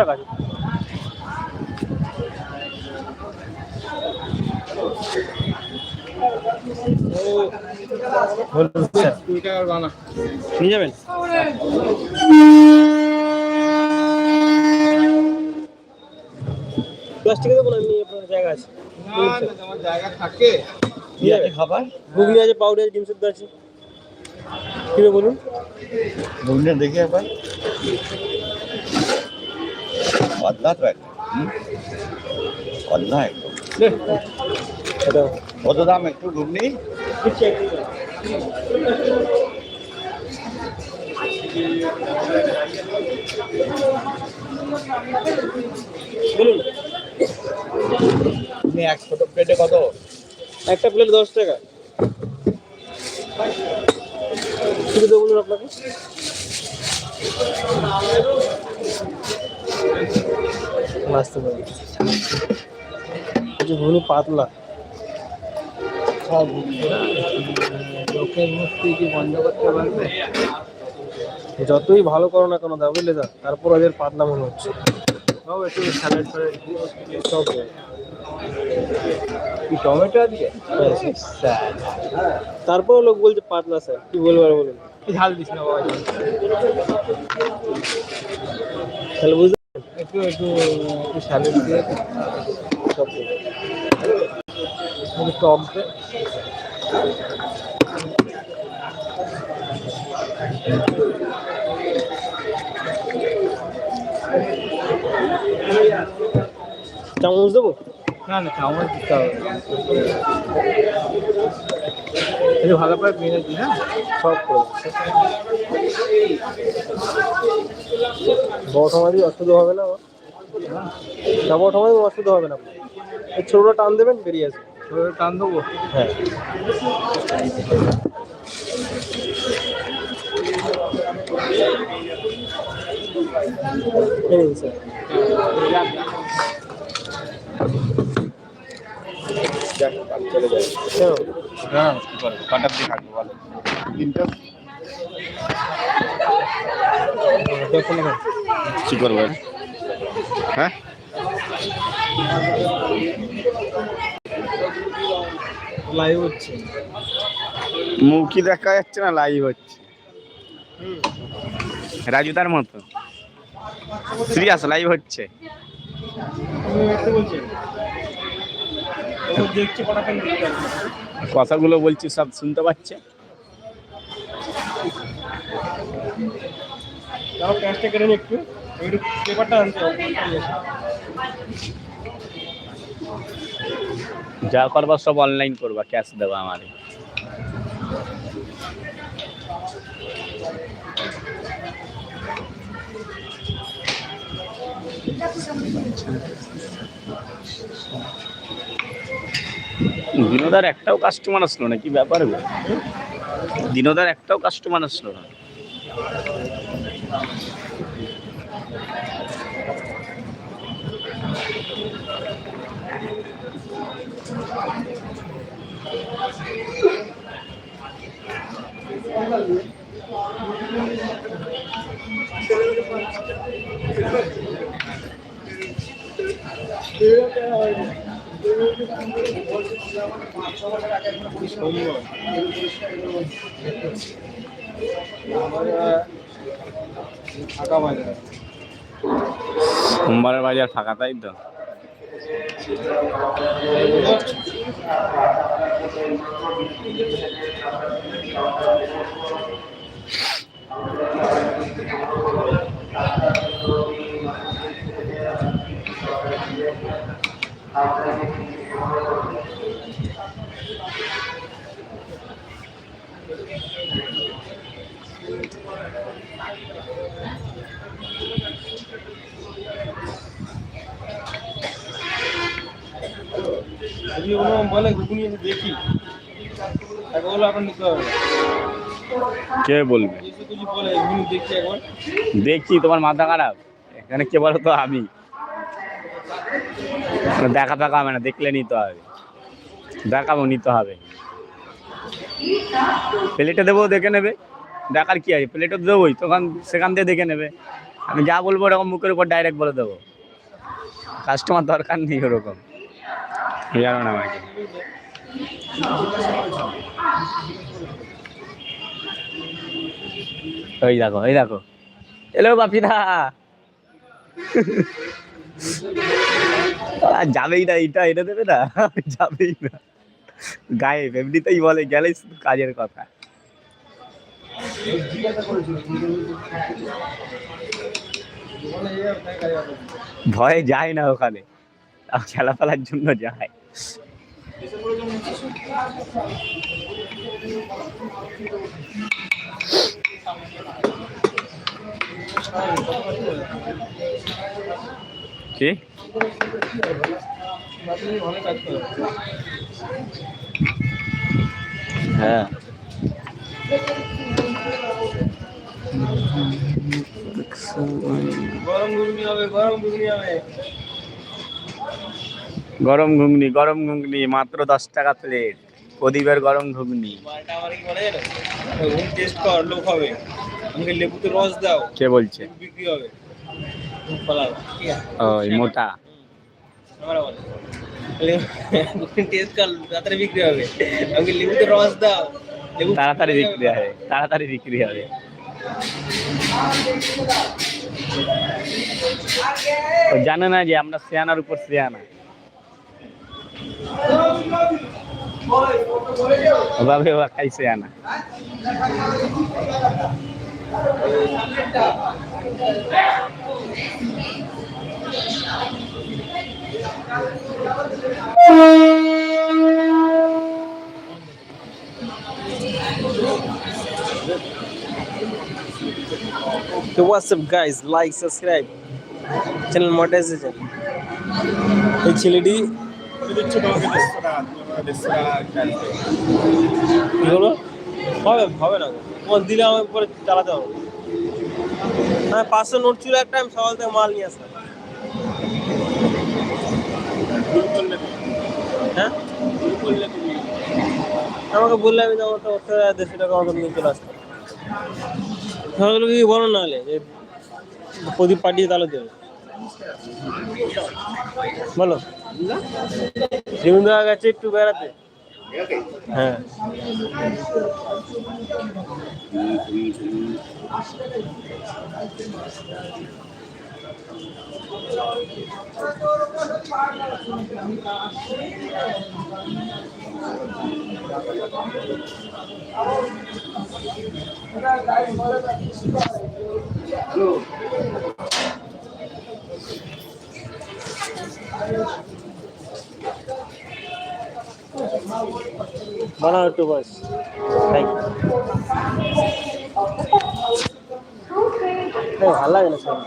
টাকা আছে নিয়ে যাবেন? প্লাস্টিকে এমনি আপনার জায়গা আছে। না না জায়গা থাকে। খাবার? ঘুগনি আছে পাউডার আছে ডিম সেদ্ধ আছে। কি বলুন? ঘুগনি দেখি একবার। পাতলা তো একদম হুম? পাতলা একদম কত দাম একটু বলুন। ঘুগনি এক ছোট প্লেটে কত? একটা প্লেট দশ টাকা। দেবো বলুন আপনাকে। যে ঘুগনি পাতলা। সব লোকের বন্ধ করতে পারবে? যতই ভালো করো না কেন দা বুঝলে দা তারপর ওদের পাতলা মনে হচ্ছে। সব একটু স্যালাড ফ্যালাড সব কি টমেটো দিয়ে তারপরে লোক বলছে পাতলা স্যার। কি বলব আর বলুন ঝাল দিস না বাবা তাহলে বুঝতে একটু একটু একটু স্যালাড দিয়ে সব টক চামচ দেবো? না না চামচ দিতে হবে। একটু ভালো করে মেরে দিই হ্যাঁ? সব করে বড় ঠামাদি অসুবিধা হবে না বড় ঠামাদি অসুবিধা হবে না। এই ছোটটা টান দেবেন বেরিয়ে আসবে ওই টান দেবো? হ্যাঁ। কটার দিকে থাকব বলো। তিনটা? কি করব? হ্যাঁ? লাইভ হচ্ছে। মুখই দেখা যাচ্ছে না লাইভ হচ্ছে। রাজুদার মতো। সিরিয়াস লাইভ হচ্ছে। কথাগুলো বলছি সব শুনতে পাচ্ছে। দাও ক্যাশটা কেটে একটু। যা করবার সব অনলাইন করবা ক্যাশ দেবা আমারে। দিনোদার একটাও কাস্টমার আসলো না, কি ব্যাপার? দিনোদার একটাও কাস্টমার আসলো না। সোমবারের বাজার ফাঁকা তাই তো? Thank you. যদি বলে ঘুগনি এসে দেখি তাকে বলে আপনার নিতে হবে। কে বলবে? এসে কিছু বলে ঘুগনি দেখি একবার। দেখছি তোমার মাথা খারাপ। এখানে কে বলো তো আমি? দেখা টাকা হবে না দেখলে নিতে হবে। দেখাবো নিতে হবে। প্লেটে দেবো দেখে নেবে। দেখার কি আছে? প্লেটে দেবোই তখন সেখান থেকে দেখে নেবে। আমি যা বলব ওরকম মুখের উপর ডাইরেক্ট বলে দেবো। কাস্টমার দরকার নেই ওরকম। জানো না আমাকে ওই দেখো এই দেখো এলো বাপিদা যাবেই না এটা এনে দেবে না যাবেই না গায়ে এমনিতেই বলে শুধু কাজের কথা ভয়ে যায় না ওখানে খেলা ফেলার জন্য যায় কি? হ্যাঁ। গরম ঘুগনি হবে গরম ঘুগনি হবে। গরম ঘুগনি গরম ঘুগনি, মাত্র দশ টাকা প্লেট প্রদীপের গরম ঘুগনি। কি বলছে? ওই মোটা। তাড়াতাড়ি বিক্রি হবে তাড়াতাড়ি বিক্রি হবে। জানে না যে আমরা সিয়ানার উপর সিয়ানা। ওভাবে ওরা খাই সিয়ানা তো WhatsApp guys like subscribe channel monetization এই ছেলেটি হবে হবে না। তোমার দিলে আমার পরে চালাতে হবে। হ্যাঁ পাঁচশো নোট ছিল একটা, আমি সকাল থেকে মাল নিয়ে আসলাম। হ্যাঁ? আমাকে বললে আমি তোমার তো দেড়শো টাকা মতো নিয়ে চলে আসতাম। তাহলে কি বলো না হলে, যে প্রদীপ পাঠিয়ে তাহলে দেবে। বলো। জমিদার গেছে একটু বেড়াতে। হ্যাঁ। banana to us. Thank you. நல்லா இல்லை சார்